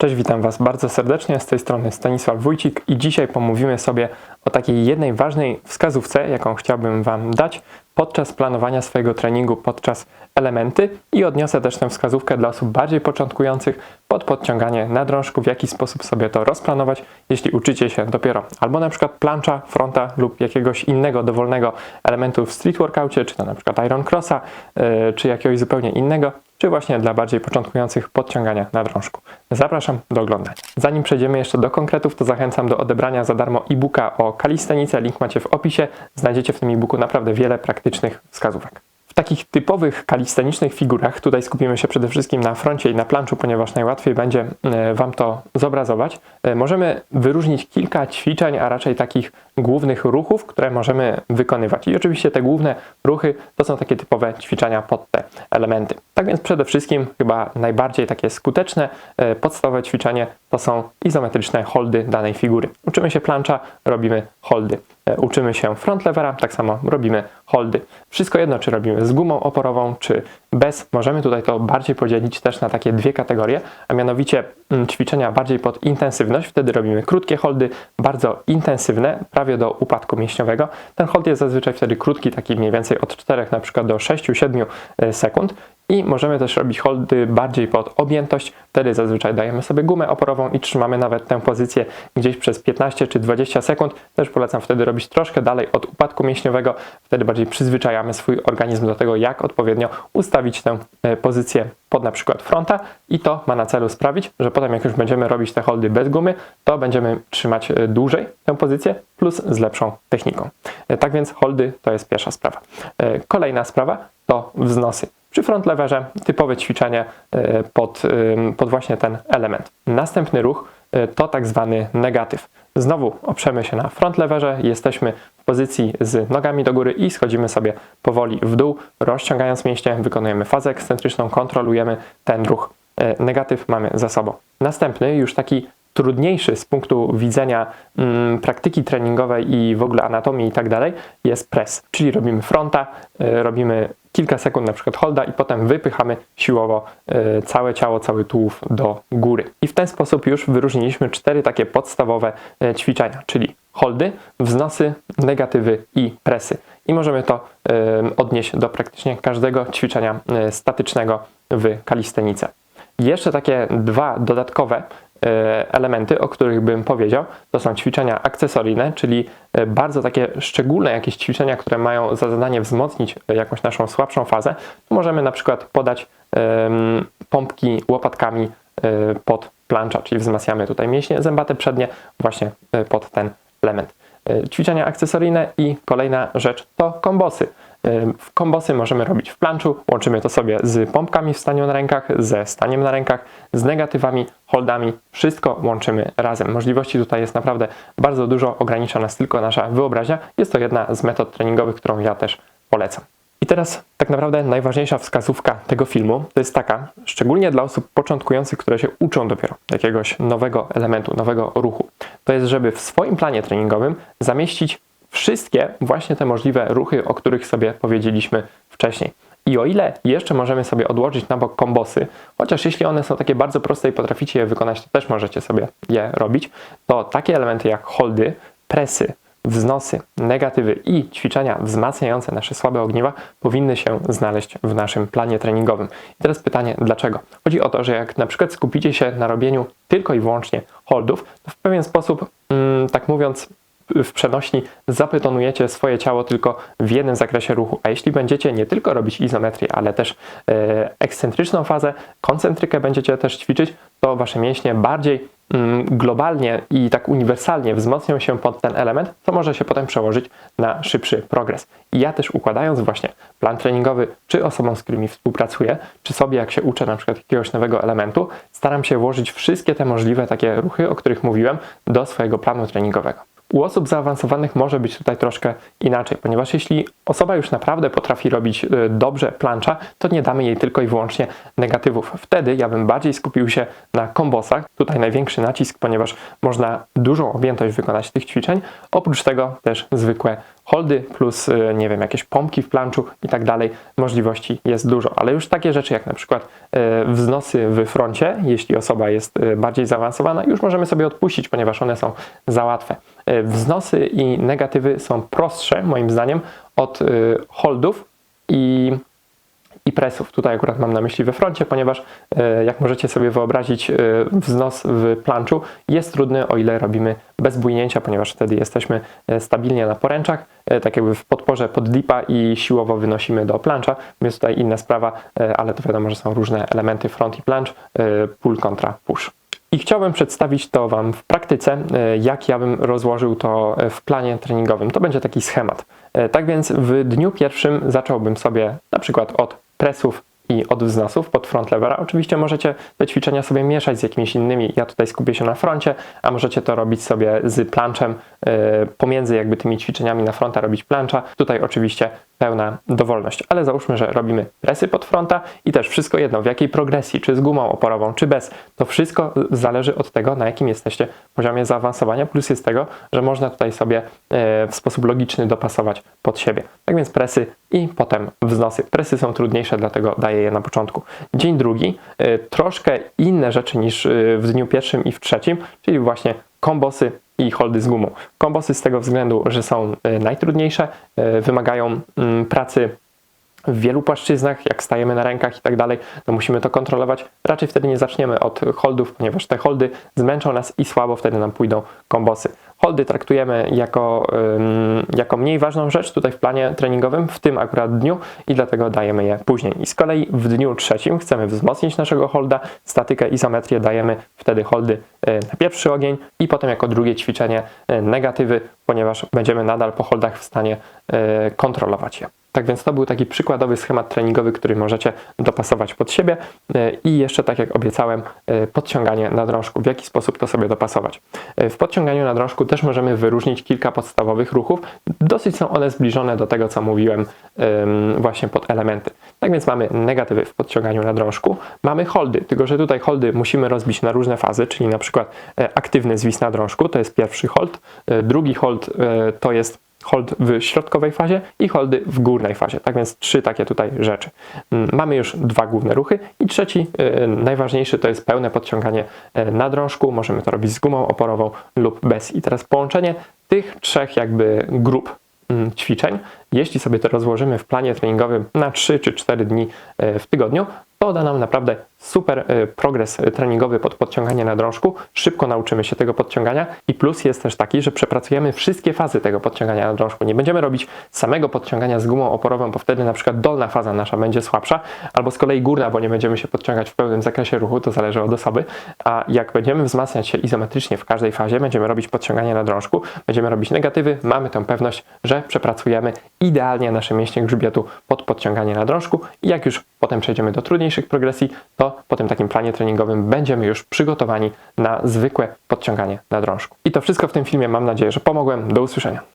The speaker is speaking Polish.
Cześć, witam Was bardzo serdecznie. Z tej strony Stanisław Wójcik i dzisiaj pomówimy sobie o takiej jednej ważnej wskazówce, jaką chciałbym Wam dać podczas planowania swojego treningu, podczas elementy i odniosę też tę wskazówkę dla osób bardziej początkujących pod podciąganie nadrążku, w jaki sposób sobie to rozplanować, jeśli uczycie się dopiero albo na przykład plancha, fronta lub jakiegoś innego dowolnego elementu w street workoutie, czy to na przykład iron crossa, yy, czy jakiegoś zupełnie innego, czy właśnie dla bardziej początkujących podciągania na drążku. Zapraszam do oglądania. Zanim przejdziemy jeszcze do konkretów, to zachęcam do odebrania za darmo e-booka o kalistenice. Link macie w opisie. Znajdziecie w tym e-booku naprawdę wiele praktycznych wskazówek. W takich typowych kalistenicznych figurach, tutaj skupimy się przede wszystkim na froncie i na planczu, ponieważ najłatwiej będzie e, Wam to zobrazować, e, możemy wyróżnić kilka ćwiczeń, a raczej takich głównych ruchów, które możemy wykonywać. I oczywiście te główne ruchy to są takie typowe ćwiczenia pod te elementy. Tak więc przede wszystkim chyba najbardziej takie skuteczne, e, podstawowe ćwiczenie to są izometryczne holdy danej figury. Uczymy się plancha, robimy holdy. E, Uczymy się front levera, tak samo robimy holdy. Wszystko jedno, czy robimy z gumą oporową, czy bez. Możemy tutaj to bardziej podzielić też na takie dwie kategorie, a mianowicie mm, ćwiczenia bardziej pod intensywność. Wtedy robimy krótkie holdy, bardzo intensywne, prawie do upadku mięśniowego. Ten hold jest zazwyczaj wtedy krótki, taki mniej więcej od 4 na przykład do 6-7 sekund. I możemy też robić holdy bardziej pod objętość. Wtedy zazwyczaj dajemy sobie gumę oporową i trzymamy nawet tę pozycję gdzieś przez 15 czy 20 sekund. Też polecam wtedy robić troszkę dalej od upadku mięśniowego. Wtedy bardziej przyzwyczajamy swój organizm do tego, jak odpowiednio ustawić tę e, pozycję pod na przykład fronta i to ma na celu sprawić, że potem jak już będziemy robić te holdy bez gumy, to będziemy trzymać e, dłużej tę pozycję plus z lepszą techniką. E, Tak więc holdy to jest pierwsza sprawa. Kolejna sprawa to wznosy. Przy front leverze typowe ćwiczenie pod, pod właśnie ten element. Następny ruch to tak zwany negatyw. Znowu oprzemy się na front leverze, jesteśmy pozycji z nogami do góry i schodzimy sobie powoli w dół, rozciągając mięśnie, wykonujemy fazę ekscentryczną, kontrolujemy ten ruch. E, Negatyw mamy za sobą. Następny, już taki trudniejszy z punktu widzenia mm, praktyki treningowej i w ogóle anatomii i tak dalej, jest press. Czyli robimy fronta, y, robimy kilka sekund na przykład holda i potem wypychamy siłowo y, całe ciało, cały tułów do góry. I w ten sposób już wyróżniliśmy cztery takie podstawowe y, ćwiczenia, czyli holdy, wznosy, negatywy i presy. I możemy to odnieść do praktycznie każdego ćwiczenia y, statycznego w kalistenice. Jeszcze takie dwa dodatkowe e, elementy, o których bym powiedział, to są ćwiczenia akcesoryjne, czyli e, bardzo takie szczególne jakieś ćwiczenia, które mają za zadanie wzmocnić e, jakąś naszą słabszą fazę. Możemy na przykład podać pompki łopatkami e, pod plancha, czyli wzmacniamy tutaj mięśnie zębate przednie właśnie e, pod ten element. E, Ćwiczenia akcesoryjne i kolejna rzecz to kombosy. W kombosy możemy robić w planczu, łączymy to sobie z pompkami w staniu na rękach, ze staniem na rękach, z negatywami, holdami, wszystko łączymy razem. Możliwości tutaj jest naprawdę bardzo dużo, ogranicza nas tylko nasza wyobraźnia. Jest to jedna z metod treningowych, którą ja też polecam. I teraz tak naprawdę najważniejsza wskazówka tego filmu to jest taka, szczególnie dla osób początkujących, które się uczą dopiero jakiegoś nowego elementu, nowego ruchu. To jest, żeby w swoim planie treningowym zamieścić wszystkie właśnie te możliwe ruchy, o których sobie powiedzieliśmy wcześniej. I o ile jeszcze możemy sobie odłożyć na bok kombosy, chociaż jeśli one są takie bardzo proste i potraficie je wykonać, to też możecie sobie je robić, to takie elementy jak holdy, presy, wznosy, negatywy i ćwiczenia wzmacniające nasze słabe ogniwa powinny się znaleźć w naszym planie treningowym. I teraz pytanie, dlaczego? Chodzi o to, że jak na przykład skupicie się na robieniu tylko i wyłącznie holdów, to w pewien sposób, mm, tak mówiąc, w przenośni zabetonujecie swoje ciało tylko w jednym zakresie ruchu. A jeśli będziecie nie tylko robić izometrię, ale też e, ekscentryczną fazę, koncentrykę będziecie też ćwiczyć, to wasze mięśnie bardziej globalnie i tak uniwersalnie wzmocnią się pod ten element, co może się potem przełożyć na szybszy progres. I ja też układając właśnie plan treningowy, czy osobom, z którymi współpracuję, czy sobie jak się uczę na przykład jakiegoś nowego elementu, staram się włożyć wszystkie te możliwe takie ruchy, o których mówiłem, do swojego planu treningowego. U osób zaawansowanych może być tutaj troszkę inaczej, ponieważ jeśli osoba już naprawdę potrafi robić y, dobrze plancha, to nie damy jej tylko i wyłącznie negatywów. Wtedy ja bym bardziej skupił się na kombosach. Tutaj największy nacisk, ponieważ można dużą objętość wykonać tych ćwiczeń. Oprócz tego też zwykłe holdy plus, y, nie wiem, jakieś pompki w planczu i tak dalej. Możliwości jest dużo, ale już takie rzeczy jak na przykład y, wznosy w froncie, jeśli osoba jest bardziej zaawansowana, już możemy sobie odpuścić, ponieważ one są za łatwe. Y, Wznosy i negatywy są prostsze, moim zdaniem, od y, holdów i i presów. Tutaj akurat mam na myśli we froncie, ponieważ e, jak możecie sobie wyobrazić, e, wznos w planczu jest trudny, o ile robimy bez bujnięcia, ponieważ wtedy jesteśmy e, stabilnie na poręczach, e, tak jakby w podporze pod dipa i siłowo wynosimy do plancza. Jest tutaj inna sprawa, e, ale to wiadomo, że są różne elementy front i planch, e, pull kontra push. I chciałbym przedstawić to Wam w praktyce, e, jak ja bym rozłożył to e, w planie treningowym. To będzie taki schemat. E, Tak więc w dniu pierwszym zacząłbym sobie na przykład od presów i od wznosów pod front levera. Oczywiście możecie te ćwiczenia sobie mieszać z jakimiś innymi. Ja tutaj skupię się na froncie, a możecie to robić sobie z planchem e, pomiędzy jakby tymi ćwiczeniami na fronta robić plancha. Tutaj oczywiście pełna dowolność, ale załóżmy, że robimy presy pod fronta i też wszystko jedno, w jakiej progresji, czy z gumą oporową, czy bez. To wszystko zależy od tego, na jakim jesteście poziomie zaawansowania, plus jest tego, że można tutaj sobie e, w sposób logiczny dopasować pod siebie. Tak więc presy i potem wznosy. Presy są trudniejsze, dlatego daję je na początku. Dzień drugi, e, troszkę inne rzeczy niż e, w dniu pierwszym i w trzecim, czyli właśnie kombosy i holdy z gumą. Kombosy z tego względu, że są e, najtrudniejsze, e, wymagają mm, pracy w wielu płaszczyznach, jak stajemy na rękach i tak dalej, to musimy to kontrolować. Raczej wtedy nie zaczniemy od holdów, ponieważ te holdy zmęczą nas i słabo wtedy nam pójdą kombosy. Holdy traktujemy jako, jako mniej ważną rzecz tutaj w planie treningowym, w tym akurat dniu i dlatego dajemy je później. I z kolei w dniu trzecim chcemy wzmocnić naszego holda, statykę, izometrię, dajemy wtedy holdy y, na pierwszy ogień i potem jako drugie ćwiczenie y, negatywy, ponieważ będziemy nadal po holdach w stanie y, kontrolować je. Tak więc to był taki przykładowy schemat treningowy, który możecie dopasować pod siebie E, i jeszcze tak jak obiecałem, e, podciąganie na drążku. W jaki sposób to sobie dopasować? E, W podciąganiu na drążku też możemy wyróżnić kilka podstawowych ruchów. Dosyć są one zbliżone do tego, co mówiłem em, właśnie pod elementy. Tak więc mamy negatywy w podciąganiu na drążku, mamy holdy, tylko że tutaj holdy musimy rozbić na różne fazy, czyli na przykład aktywny zwis na drążku, to jest pierwszy hold, drugi hold to jest hold w środkowej fazie i holdy w górnej fazie. Tak więc trzy takie tutaj rzeczy. Mm, Mamy już dwa główne ruchy i trzeci, e, najważniejszy, to jest pełne podciąganie e, na drążku. Możemy to robić z gumą oporową lub bez. I teraz połączenie tych trzech jakby grup mm, ćwiczeń, jeśli sobie to rozłożymy w planie treningowym na 3 czy 4 dni e, w tygodniu, to da nam naprawdę super e, progres treningowy pod podciąganie na drążku. Szybko nauczymy się tego podciągania i plus jest też taki, że przepracujemy wszystkie fazy tego podciągania na drążku. Nie będziemy robić samego podciągania z gumą oporową, bo wtedy na przykład dolna faza nasza będzie słabsza, albo z kolei górna, bo nie będziemy się podciągać w pełnym zakresie ruchu, to zależy od osoby. A jak będziemy wzmacniać się izometrycznie w każdej fazie, będziemy robić podciąganie na drążku, będziemy robić negatywy, mamy tę pewność, że przepracujemy idealnie nasze mięśnie grzbietu pod podciąganie na drążku i jak już potem przejdziemy do trudniejszych progresji, po tym takim planie treningowym będziemy już przygotowani na zwykłe podciąganie na drążku. I to wszystko w tym filmie. Mam nadzieję, że pomogłem. Do usłyszenia.